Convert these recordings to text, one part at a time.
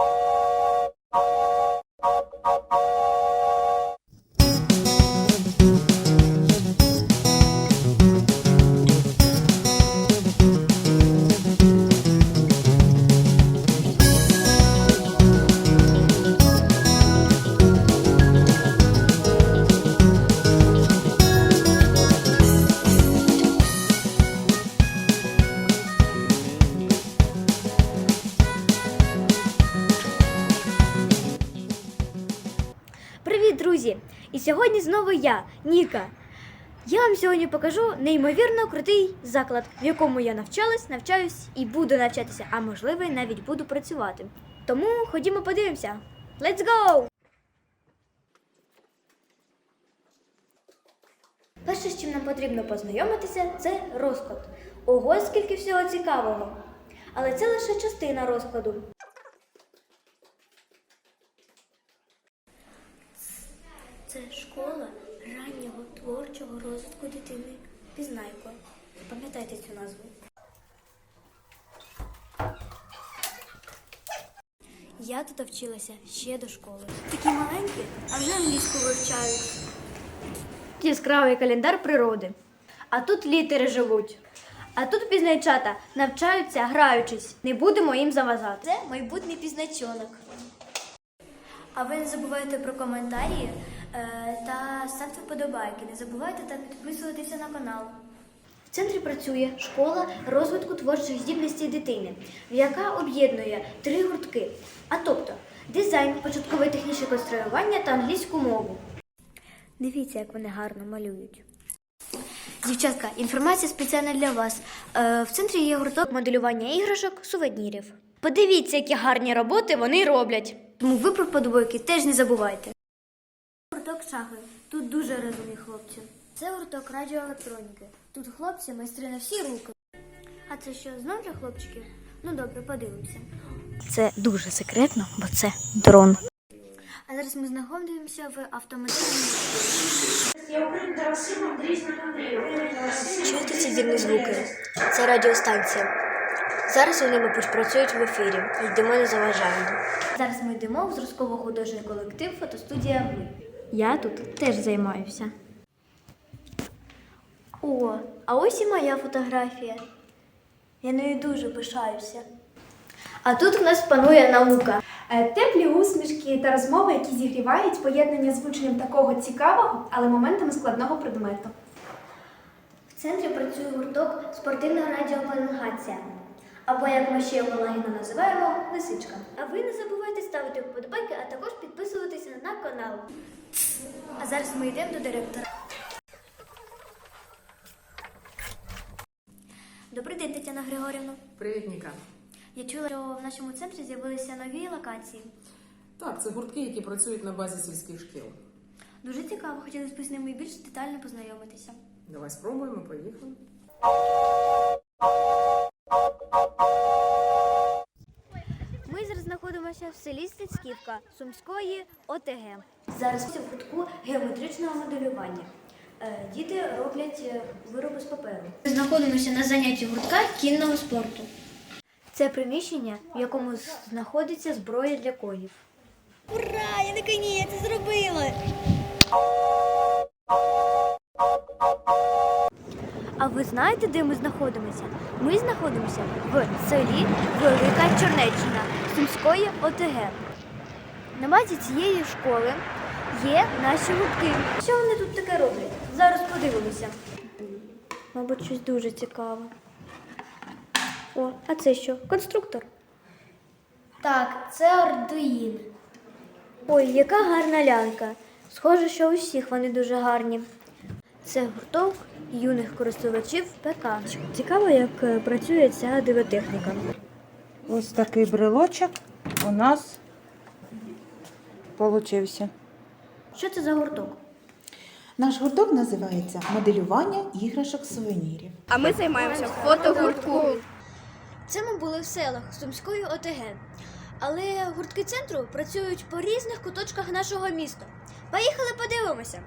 Thank you. І сьогодні знову я, Ніка. Я вам сьогодні покажу неймовірно крутий заклад, в якому я навчалась, навчаюсь і буду навчатися, а можливо, навіть буду працювати. Тому ходімо подивимося. Let's go! Перше, з чим нам потрібно познайомитися, це розклад. Ого, скільки всього цікавого! Але це лише частина розкладу. Це школа раннього творчого розвитку дитини. Пізнайко. Пам'ятайте цю назву. Я тут вчилася ще до школи. Такі маленькі, а вже англійську вивчають. Яскравий календар природи. А тут літери живуть. А тут пізнайчата навчаються, граючись. Не будемо їм заважати. Це майбутній пізначонок. А ви не забувайте про коментарі та ставте вподобайки. Не забувайте та підписуватися на канал. В центрі працює школа розвитку творчих здібностей дитини, яка об'єднує три гуртки, а тобто дизайн, початкове технічне конструювання та англійську мову. Дивіться, як вони гарно малюють. Дівчатка, інформація спеціальна для вас. Е, в центрі є гурток моделювання іграшок, сувенірів. Подивіться, які гарні роботи вони роблять. Тому ви про подобайки теж не забувайте. Шахи. Тут дуже розумні хлопці. Це гурток радіоелектроніки. Тут хлопці майстри на всі руки. А це що, знов для хлопчиків? Ну добре, подивимося. Це дуже секретно, бо це дрон. А зараз ми знаходимося в автоматичному. Чуєте ці дивні звуки? Це радіостанція. Зараз вони, мабуть, працюють в ефірі. Йдемо не заважаємо. Зараз ми йдемо в зразково-художній колектив фотостудія Ви. Я тут теж займаюся. О, а ось і моя фотографія. Я нею дуже пишаюся. А тут в нас панує наука. Е, Теплі усмішки та розмови, які зігрівають поєднання з вивченням такого цікавого, але моментами складного предмету. В центрі працює гурток спортивна радіопеленгація. Або, як ми ще його лагідно називаємо, лисичка. А ви не забувайте ставити вподобайки, а також підписуватися на канал. А зараз ми йдемо до директора. Добрий день, Тетяна Григорівна. Привіт, Ніка. Я чула, що в нашому центрі з'явилися нові локації. Так, це гуртки, які працюють на базі сільських шкіл. Дуже цікаво, хотілося б з ними більш детально познайомитися. Давай спробуємо, поїхали. Селі Стецьківка Сумської ОТГ. Зараз в гуртку геометричного моделювання. Е, Діти роблять е, вироби з паперу. Ми знаходимося на занятті гуртка кінного спорту. Це приміщення, в якому знаходиться зброя для конів. Ура! Я наконець зробила! А ви знаєте, де ми знаходимося? Ми знаходимося в селі Велика Чорнеччина Сумської ОТГ. На базі цієї школи є наші гуртки. Що вони тут таке роблять? Зараз подивимося. Мабуть, щось дуже цікаве. О, а це що? Конструктор. Так, це Ардуїн. Ой, яка гарна лялька. Схоже, що у всіх вони дуже гарні. Це гурток юних користувачів ПК. Цікаво, як е, працює ця дивотехніка. Ось такий брелочок у нас получився. Що це за гурток? Наш гурток називається моделювання іграшок сувенірів. А ми займаємося фотогуртку. Це ми були в селах Сумської ОТГ. Але гуртки центру працюють по різних куточках нашого міста. Поїхали подивимося.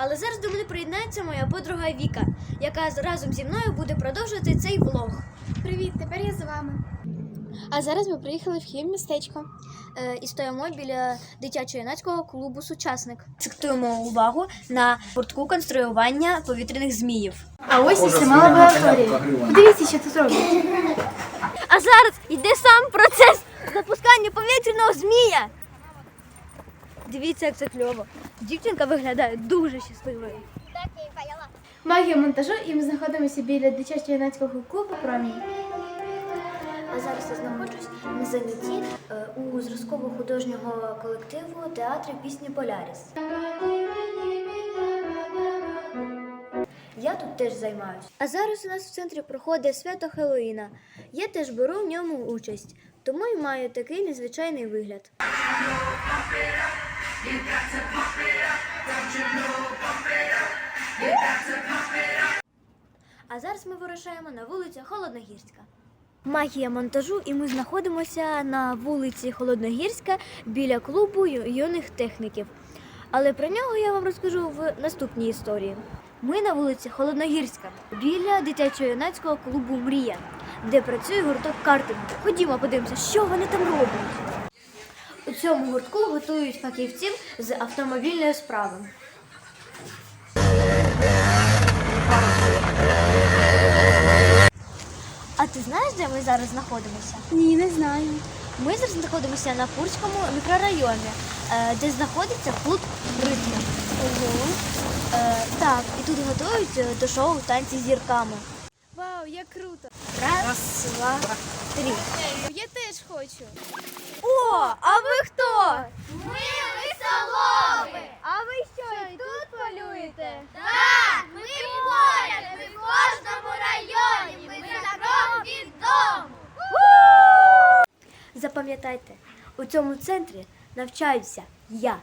Але зараз до мене приєднається моя подруга Віка, яка разом зі мною буде продовжувати цей влог. Привіт, тепер я з вами. А зараз ми приїхали в Хім містечко. е, і стоїмо біля дитячо-юнацького клубу Сучасник. Акцентуємо увагу на гуртку конструювання повітряних зміїв. А ось і сама лабораторія. Подивіться, що тут роблять. А зараз йде сам процес запускання повітряного змія. Дивіться, як це кльово. Дівчинка виглядає дуже щасливою. Магія монтажу, і ми знаходимося біля дитячо-юнацького клубу Промінь. А зараз я знаходжусь на занятті е, у зразково-художнього колективу театру пісні Поляріс. Я тут теж займаюсь. А зараз у нас в центрі проходить свято Хеллоїна. Я теж беру в ньому участь, тому й маю такий незвичайний вигляд. А зараз ми вирушаємо на вулицю Холодногірська. Магія монтажу, і ми знаходимося на вулиці Холодногірська біля клубу юних техніків. Але про нього я вам розкажу в наступній історії. Ми на вулиці Холодногірська біля дитячо-юнацького клубу Мрія, де працює гурток картингу. Ходімо, подивимося, що вони там роблять. У цьому гуртку готують фахівців з автомобільної справи. А ти знаєш, де ми зараз знаходимося? Ні, не знаю. Ми зараз знаходимося на Курському мікрорайоні, е, де знаходиться клуб Ритм. Е, Так, і тут готують до шоу танці з зірками. Як круто! Раз, два, три. Я теж хочу. О, а ви хто? Ми лисолови! А ви що, і тут полюєте? Так, ми поряд, ми в кожному районі, ми за крок від дому. Запам'ятайте, у цьому центрі навчаюся я.